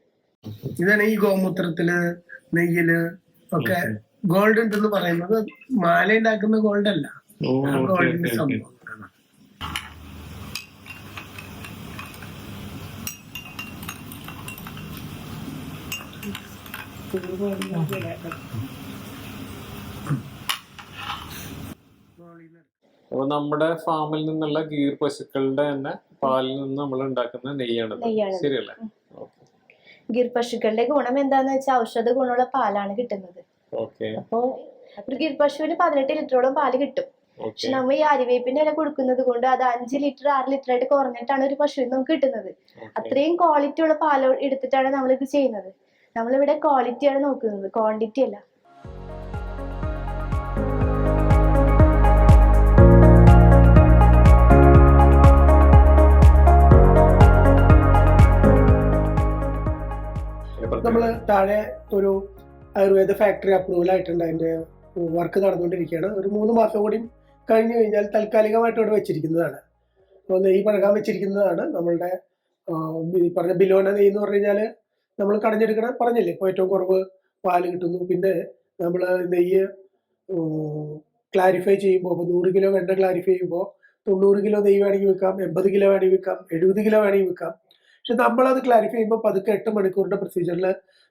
Speaker 1: ഇതാണ് ഈ ഗോമൂത്രത്തിൽ നെയ്യിൽ ഒക്കെ ഗോൾഡ് ഉണ്ടെന്ന് പറയുന്നത് മാല ഉണ്ടാക്കുന്ന ഗോൾഡ് അല്ല ഗോൾഡിന്റെ സംഭവം.
Speaker 2: അപ്പൊ നമ്മുടെ ഫാമിൽ നിന്നുള്ള ഗീർ പശുക്കളുടെ തന്നെ പാലിൽ നിന്ന് നമ്മൾ ഉണ്ടാക്കുന്ന നെയ്യാണത്. ശരിയല്ലേ?
Speaker 4: ഗീർ പശുക്കളുടെ ഗുണം എന്താന്ന് വെച്ചാൽ ഔഷധ ഗുണമുള്ള പാലാണ് കിട്ടുന്നത്. അപ്പോ ഒരു ഗീർ പശുവിന് പതിനെട്ട് ലിറ്ററോളം പാൽ കിട്ടും. പക്ഷെ നമ്മൾ ഈ അരിവേപ്പിന്റെ ഇല കൊടുക്കുന്നത് കൊണ്ട് അത് അഞ്ച് ലിറ്റർ ആറ് ലിറ്റർ ആയിട്ട് കുറഞ്ഞിട്ടാണ് ഒരു പശുവിന് നമുക്ക് കിട്ടുന്നത്. അത്രയും ക്വാളിറ്റി ഉള്ള പാൽ എടുത്തിട്ടാണ് നമ്മൾ ഇത് ചെയ്യുന്നത്. നമ്മളിവിടെ ക്വാളിറ്റിയാണ് നോക്കുന്നത്. ക്വാണ്ടിറ്റി അല്ല.
Speaker 1: നമ്മൾ താഴെ ഒരു ആയുർവേദ ഫാക്ടറി അപ്രൂവൽ ആയിട്ടുണ്ട്. അതിന്റെ വർക്ക് നടന്നുകൊണ്ടിരിക്കുകയാണ്. ഒരു മൂന്ന് മാസം കൂടി കഴിഞ്ഞു കഴിഞ്ഞാൽ താൽക്കാലികമായിട്ട് ഇവിടെ വെച്ചിരിക്കുന്നതാണ്. അപ്പോൾ നെയ്യ് പഴകാൻ വെച്ചിരിക്കുന്നതാണ്. നമ്മളുടെ ഈ പറഞ്ഞ ബിലോന നെയ്യ് എന്ന് പറഞ്ഞു കഴിഞ്ഞാൽ നമ്മൾ കടഞ്ഞെടുക്കണ പറഞ്ഞില്ലേ? ഇപ്പോൾ ഏറ്റവും കുറവ് പാൽ കിട്ടുന്നു. പിന്നെ നമ്മൾ നെയ്യ് ക്ലാരിഫൈ ചെയ്യുമ്പോൾ ഇപ്പോൾ നൂറ് കിലോ വെണ്ണ ക്ലാരിഫൈ ചെയ്യുമ്പോൾ തൊണ്ണൂറ് കിലോ നെയ്യ് വേണമെങ്കിൽ വിൽക്കാം എൺപത് കിലോ വേണമെങ്കിൽ വിൽക്കാം എഴുപത് കിലോ വേണമെങ്കിൽ വിൽക്കാം. പക്ഷെ നമ്മളത് ക്ലാരിഫൈ ചെയ്യുമ്പോൾ പതുക്കെ എട്ട് മണിക്കൂറിന്റെ പ്രൊസീജിയറിൽ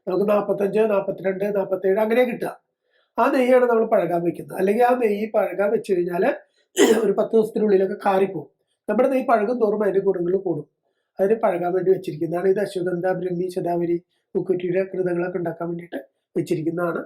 Speaker 1: നമുക്ക് നാൽപ്പത്തഞ്ച് നാൽപ്പത്തിരണ്ട് നാൽപ്പത്തേഴ് അങ്ങനെ കിട്ടുക. ആ നെയ്യാണ് നമ്മൾ പഴകാൻ വെക്കുന്നത്. അല്ലെങ്കിൽ ആ നെയ്യ് പഴകാൻ വെച്ച് കഴിഞ്ഞാൽ ഒരു പത്ത് ദിവസത്തിനുള്ളിലൊക്കെ കാറിപ്പോവും. നമ്മുടെ നെയ്യ് പഴകും തോറും അതിന്റെ ഗുണങ്ങൾ കൂടും. അതിന് പഴകാൻ വേണ്ടി വെച്ചിരിക്കുന്നതാണ് ഇത് അശ്വഗന്ധ ബ്രഹ്മി ശതാവരി മുക്കുറ്റിയുടെ കൃതങ്ങളൊക്കെ ഉണ്ടാക്കാൻ വേണ്ടിയിട്ട്. വെച്ചിരിക്കുന്നതാണ്.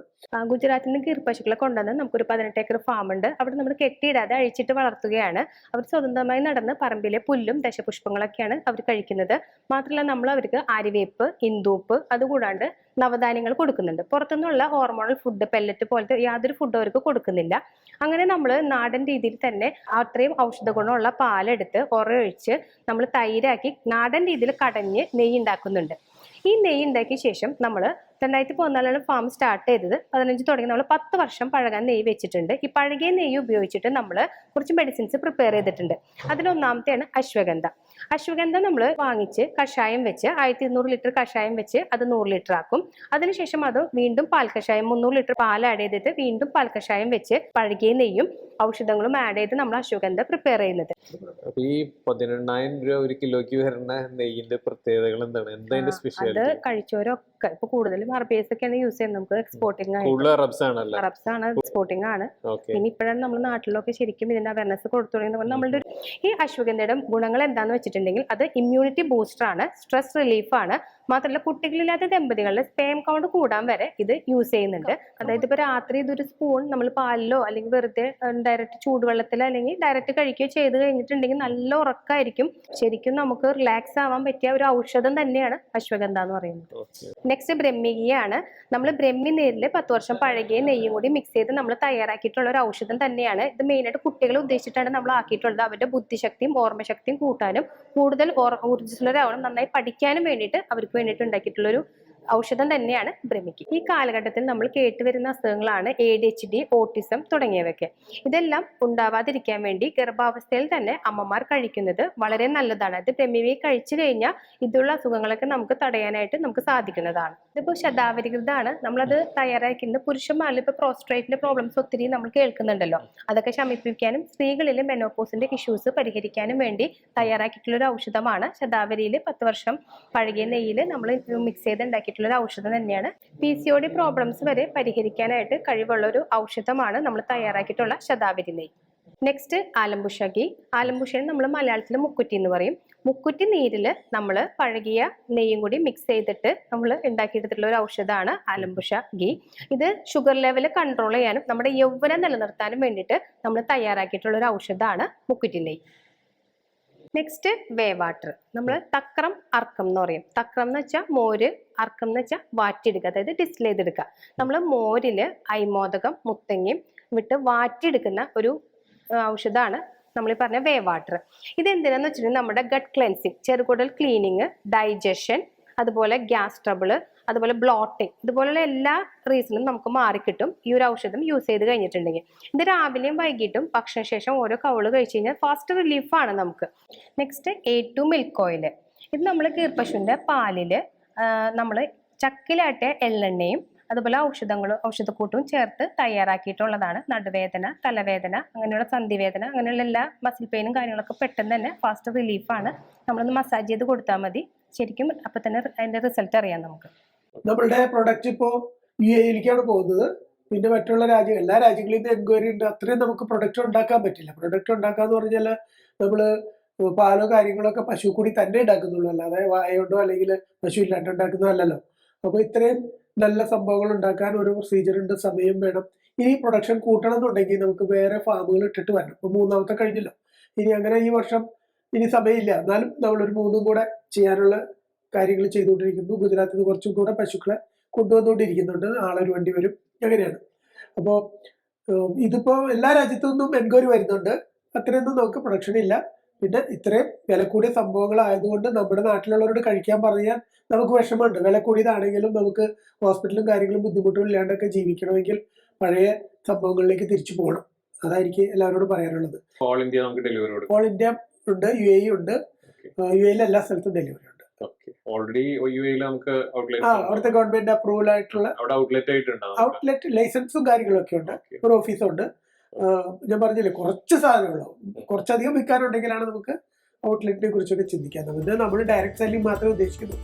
Speaker 5: ഗുജറാത്തിൽ നിന്ന് ഗീർ പശുക്കളെ കൊണ്ടുവന്ന് നമുക്കൊരു പതിനെട്ട് ഏക്കർ ഫാം ഉണ്ട്. അവിടെ നമ്മൾ കെട്ടിയിടാതെ അഴിച്ചിട്ട് വളർത്തുകയാണ്. അവർ സ്വതന്ത്രമായി നടന്ന് പറമ്പിലെ പുല്ലും ദശപുഷ്പങ്ങളൊക്കെയാണ് അവർ കഴിക്കുന്നത്. മാത്രമല്ല നമ്മൾ അവർക്ക് ആര്യവേപ്പ് ഇന്ദൂപ്പ് അതുകൂടാണ്ട് നവധാന്യങ്ങൾ കൊടുക്കുന്നുണ്ട്. പുറത്തുനിന്നുള്ള ഹോർമോണൽ ഫുഡ് പെല്ലറ്റ് പോലത്തെ യാതൊരു ഫുഡും അവർക്ക് കൊടുക്കുന്നില്ല. അങ്ങനെ നമ്മൾ നാടൻ രീതിയിൽ തന്നെ അത്രയും ഔഷധ ഗുണമുള്ള പാലെടുത്ത് ഉറയൊഴിച്ച് നമ്മൾ തൈരാക്കി നാടൻ രീതിയിൽ കടഞ്ഞ് നെയ്യ് ഉണ്ടാക്കുന്നുണ്ട്. ഈ നെയ്യ് ഉണ്ടാക്കിയ ശേഷം നമ്മൾ രണ്ടായിരത്തി പതിനാലാണ് ഫാം സ്റ്റാർട്ട് ചെയ്തത്. പതിനഞ്ച് തുടങ്ങി. നമ്മൾ പത്ത് വർഷം പഴകാൻ നെയ്യ് വെച്ചിട്ടുണ്ട്. ഈ പഴകിയ നെയ്യ് ഉപയോഗിച്ചിട്ട് നമ്മൾ കുറച്ച് മെഡിസിൻസ് പ്രിപ്പയർ ചെയ്തിട്ടുണ്ട്. അതിലൊന്നാമത്തെയാണ് അശ്വഗന്ധ. അശ്വഗന്ധ നമ്മൾ വാങ്ങിച്ച് കഷായം വെച്ച് ആയിരത്തി ഇരുന്നൂറ് ലിറ്റർ കഷായം വെച്ച് അത് നൂറ് ലിറ്റർ ആക്കും. അതിനുശേഷം അത് വീണ്ടും പാൽ കഷായം മുന്നൂറ് ലിറ്റർ പാൽ ആഡ് ചെയ്തിട്ട് വീണ്ടും പാൽ കഷായം വെച്ച് പഴകിയ നെയ്യും ഔഷധങ്ങളും ആഡ് ചെയ്ത് നമ്മൾ അശ്വഗന്ധ പ്രിപ്പയർ ചെയ്യുന്നത്.
Speaker 2: ഈ പതിനെണ്ണായിരം രൂപ ഒരു കിലോയ്ക്ക് വരുന്ന നെയ്യിന്റെ പ്രത്യേകതകൾ എന്താണ്? എന്താ സ്പെഷ്യൽ
Speaker 5: അത്
Speaker 2: സ്പെഷ്യാലിറ്റി
Speaker 5: കഴിച്ചവരൊക്കെ ഇപ്പൊ കൂടുതലും ഒക്കെ ഒക്കെയാണ് യൂസ് ചെയ്യുന്നത്. നമുക്ക് എക്സ്പോർട്ടിംഗ് ആയിട്ട്.
Speaker 2: അറബ്സ്
Speaker 5: ആണ് എക്സ്പോർട്ടിംഗ് ആണ്. പിന്നെ ഇപ്പോഴാണ് നമ്മൾ നാട്ടിലൊക്കെ ശരിക്കും ഇതിന്റെ അവയർനെസ് കൊടുത്തു തുടങ്ങിയത്. നമ്മളുടെ ഈ അശ്വഗന്ധയുടെ ഗുണങ്ങൾ എന്താന്ന് വെച്ചിട്ടുണ്ടെങ്കിൽ അത് ഇമ്മ്യൂണിറ്റി ബൂസ്റ്റർ ആണ് സ്ട്രെസ് റിലീഫ് ആണ്. മാത്രമല്ല കുട്ടികളില്ലാത്ത ദമ്പതികളുടെ സ്പേം കൗണ്ട് കൂടാൻ വരെ ഇത് യൂസ് ചെയ്യുന്നുണ്ട്. അതായത് ഇപ്പൊ രാത്രി ഇതൊരു സ്പൂൺ നമ്മൾ പാലിലോ അല്ലെങ്കിൽ വെറുതെ ഡയറക്റ്റ് ചൂടുവെള്ളത്തിലോ അല്ലെങ്കിൽ ഡയറക്റ്റ് കഴിക്കുകയോ ചെയ്ത് കഴിഞ്ഞിട്ടുണ്ടെങ്കിൽ നല്ല ഉറക്കമായിരിക്കും ശരിക്കും നമുക്ക് റിലാക്സ് ആവാൻ പറ്റിയ ഒരു ഔഷധം തന്നെയാണ് അശ്വഗന്ധ എന്ന് പറയുന്നത്. നെക്സ്റ്റ് ബ്രഹ്മികയാണ് നമ്മൾ ബ്രഹ്മി നീരിൽ പത്ത് വർഷം പഴകിയ നെയ്യും കൂടി മിക്സ് ചെയ്ത് നമ്മൾ തയ്യാറാക്കിയിട്ടുള്ള ഒരു ഔഷധം തന്നെയാണ്. ഇത് മെയിൻ ആയിട്ട് കുട്ടികളെ ഉദ്ദേശിച്ചിട്ടാണ് നമ്മൾ ആക്കിയിട്ടുള്ളത്. അവരുടെ ബുദ്ധിശക്തിയും ഓർമ്മശക്തിയും കൂട്ടാനും കൂടുതൽ ഊർജസ്വലരാവണം നന്നായി പഠിക്കാനും വേണ്ടിയിട്ട് അവർക്ക് വേണ്ടിയിട്ട് ഉണ്ടാക്കിയിട്ടുള്ളൊരു ഔഷധം തന്നെയാണ് ഭ്രമിക്ക് ഈ കാലഘട്ടത്തിൽ നമ്മൾ കേട്ടുവരുന്ന അസുഖങ്ങളാണ് A D H D autism തുടങ്ങിയവയൊക്കെ. ഇതെല്ലാം ഉണ്ടാവാതിരിക്കാൻ വേണ്ടി ഗർഭാവസ്ഥയിൽ തന്നെ അമ്മമാർ കഴിക്കുന്നത് വളരെ നല്ലതാണ്. അത് ഭ്രമിവി കഴിച്ചു കഴിഞ്ഞാൽ ഇതുള്ള അസുഖങ്ങളൊക്കെ നമുക്ക് തടയാനായിട്ട് നമുക്ക് സാധിക്കുന്നതാണ്. ഇതിപ്പോൾ ശതാവരികൃതാണ്. നമ്മളത് തയ്യാറാക്കുന്നത് പുരുഷന്മാരിൽ ഇപ്പോൾ പ്രോസ്ട്രേറ്റിന്റെ പ്രോബ്ലംസ് ഒത്തിരി നമ്മൾ കേൾക്കുന്നുണ്ടല്ലോ. അതൊക്കെ ശമിപ്പിക്കാനും സ്ത്രീകളിൽ മെനോപോസിന്റെ ഇഷ്യൂസ് പരിഹരിക്കാനും വേണ്ടി തയ്യാറാക്കിയിട്ടുള്ള ഒരു ഔഷധമാണ്. ശതാവരിയിൽ പത്ത് വർഷം പഴകിയ നെയ്യിൽ നമ്മൾ മിക്സ് ചെയ്ത് ഉണ്ടാക്കിയിട്ടുള്ള ഒരു ഔഷധം തന്നെയാണ്. P C O D problems വരെ പരിഹരിക്കാനായിട്ട് കഴിവുള്ള ഒരു ഔഷധമാണ് നമ്മൾ തയ്യാറാക്കിയിട്ടുള്ള ശതാവരി നെയ്യ്. നെക്സ്റ്റ് ആലംബുഷ ഗീ ആലംബുഷയെ നമ്മൾ മലയാളത്തിൽ മുക്കുറ്റി എന്ന് പറയും. മുക്കുറ്റി നീരിൽ നമ്മൾ പഴകിയ നെയ്യും കൂടി മിക്സ് ചെയ്തിട്ട് നമ്മൾ ഉണ്ടാക്കിയെടുത്തിട്ടുള്ള ഒരു ഔഷധമാണ് ആലംബുഷ ഗീ ഇത് ഷുഗർ ലെവൽ കൺട്രോൾ ചെയ്യാനും നമ്മുടെ യൗവനം നിലനിർത്താനും വേണ്ടിയിട്ട് നമ്മൾ തയ്യാറാക്കിയിട്ടുള്ള ഒരു ഔഷധമാണ് മുക്കുറ്റി നെയ്യ്. നെക്സ്റ്റ് വേ വാട്ടർ നമ്മൾ തക്രം അർക്കം എന്ന് പറയും. തക്രം എന്ന് വെച്ചാൽ മോര് അർക്കം എന്ന് വെച്ചാൽ വാറ്റിയെടുക്കുക. അതായത് ഡിസ്റ്റിൽ ചെയ്തെടുക്കുക. നമ്മൾ മോരിൽ അയ്മോദകം മുത്തങ്ങയും വിട്ട് വാറ്റിയെടുക്കുന്ന ഒരു ഔഷധമാണ് നമ്മൾ പറഞ്ഞ വേ വാട്ടർ. ഇത് എന്തിനാന്ന് വെച്ചിട്ടുണ്ടെങ്കിൽ നമ്മുടെ ഗട്ട് ക്ലെൻസിങ് ചെറുകുടൽ ക്ലീനിങ് ഡൈജഷൻ അതുപോലെ ഗ്യാസ് ട്രബിൾ അതുപോലെ ബ്ലോട്ടിങ് ഇതുപോലുള്ള എല്ലാ റീസണും നമുക്ക് മാറിക്കിട്ടും ഈ ഒരു ഔഷധം യൂസ് ചെയ്ത് കഴിഞ്ഞിട്ടുണ്ടെങ്കിൽ. ഇത് രാവിലെയും വൈകിട്ടും ഭക്ഷണശേഷം ഓരോ കവൾ കഴിച്ച് കഴിഞ്ഞാൽ ഫാസ്റ്റ് റിലീഫാണ് നമുക്ക്. Next A two milk oil ഇത് നമ്മൾ കീർപ്പശുവിന്റെ പാലിൽ നമ്മൾ ചക്കിലാട്ടിയ എള്ളെണ്ണയും അതുപോലെ ഔഷധങ്ങളും ഔഷധക്കൂട്ടും ചേർത്ത് തയ്യാറാക്കിയിട്ടുള്ളതാണ്. നടുവേദന തലവേദന അങ്ങനെയുള്ള സന്ധിവേദന അങ്ങനെയുള്ള എല്ലാ മസിൽ പെയിനും കാര്യങ്ങളൊക്കെ പെട്ടെന്ന് തന്നെ ഫാസ്റ്റ് റിലീഫാണ് നമ്മളൊന്ന് മസാജ് ചെയ്ത് കൊടുത്താൽ മതി. ശരിക്കും അപ്പം തന്നെ അതിന്റെ റിസൾട്ട് അറിയാം നമുക്ക്.
Speaker 1: നമ്മളുടെ പ്രൊഡക്റ്റ് ഇപ്പോ യു എയിലേക്കാണ് പോകുന്നത്. പിന്നെ മറ്റുള്ള രാജ്യം എല്ലാ രാജ്യങ്ങളിൽ നിന്ന് എൻക്വയറി ഉണ്ട്. അത്രയും നമുക്ക് പ്രൊഡക്റ്റ് ഉണ്ടാക്കാൻ പറ്റില്ല. പ്രൊഡക്റ്റ് ഉണ്ടാക്കാന്ന് പറഞ്ഞാൽ നമ്മൾ പാലോ കാര്യങ്ങളൊക്കെ പശു കൂടി തന്നെ ഉണ്ടാക്കുന്നുള്ളൂ. അല്ലാതെ വായ കൊണ്ടോ അല്ലെങ്കിൽ പശു ഇല്ലാണ്ട് ഉണ്ടാക്കുന്നതല്ലല്ലോ. അപ്പോൾ ഇത്രയും നല്ല സംഭവങ്ങൾ ഉണ്ടാക്കാൻ ഒരു പ്രൊസീജിയർ ഉണ്ട് സമയം വേണം. ഇനി പ്രൊഡക്ഷൻ കൂട്ടണം എന്നുണ്ടെങ്കിൽ നമുക്ക് വേറെ ഫാമുകൾ ഇട്ടിട്ട് വരണം. ഇപ്പൊ മൂന്നാമത്തെ കഴിഞ്ഞല്ലോ. ഇനി അങ്ങനെ ഈ വർഷം ഇനി സമയമില്ല. എന്നാലും നമ്മളൊരു മൂന്നും കൂടെ ചെയ്യാനുള്ള കാര്യങ്ങൾ ചെയ്തുകൊണ്ടിരിക്കുന്നു. ഗുജറാത്തിൽ നിന്ന് കുറച്ചും കൂടെ പശുക്കളെ കൊണ്ടുവന്നുകൊണ്ടിരിക്കുന്നുണ്ട്. നാളെ ഒരു വണ്ടി വരും. അങ്ങനെയാണ്. അപ്പോൾ ഇതിപ്പോൾ എല്ലാ രാജ്യത്തു നിന്നും എൻക്വയറി വരുന്നുണ്ട്. അത്രയൊന്നും നമുക്ക് പ്രൊഡക്ഷൻ ഇല്ല. പിന്നെ ഇത്രയും വില കൂടിയ സംഭവങ്ങളായതുകൊണ്ട് നമ്മുടെ നാട്ടിലുള്ളവരോട് കഴിക്കാൻ പറഞ്ഞാൽ നമുക്ക് വിഷമമുണ്ട്. വില കൂടിയതാണെങ്കിലും നമുക്ക് ഹോസ്പിറ്റലും കാര്യങ്ങളും ബുദ്ധിമുട്ടും ഇല്ലാണ്ടൊക്കെ ജീവിക്കണമെങ്കിൽ പഴയ സംഭവങ്ങളിലേക്ക് തിരിച്ചു പോകണം. അതായിരിക്കും എല്ലാവരോടും പറയാനുള്ളത്.
Speaker 2: ഓൾ ഇന്ത്യ നമുക്ക് ഡെലിവറി
Speaker 1: ഓൾ ഇന്ത്യ ഉണ്ട് യു എ ഉണ്ട്. യു എയിൽ എല്ലാ സ്ഥലത്തും ഡെലിവറി ഉണ്ട്.
Speaker 2: ഓൾറെഡി യു എയിൽ നമുക്ക് ഔട്ട്ലെറ്റ്
Speaker 1: അവിടുത്തെ ഗവൺമെന്റ് അപ്രൂവൽ ആയിട്ടുള്ള
Speaker 2: ഔട്ട്ലെറ്റ് ആയിട്ടുണ്ട്?
Speaker 1: ഔട്ട്ലെറ്റ് ലൈസൻസും കാര്യങ്ങളൊക്കെ ഉണ്ട്. ഒരു ഓഫീസും ഉണ്ട്. ആ, ഞാൻ പറഞ്ഞില്ലേ കുറച്ച് സാധനങ്ങളോ കുറച്ചധികം വിൽക്കാനുണ്ടെങ്കിലാണ് നമുക്ക് ഔട്ട്ലെറ്റിനെ കുറിച്ചൊക്കെ ചിന്തിക്കാൻ. നമ്മൾ നമ്മൾ ഡയറക്റ്റ് സെല്ലിംഗ് മാത്രമേ ഉദ്ദേശിക്കുന്നു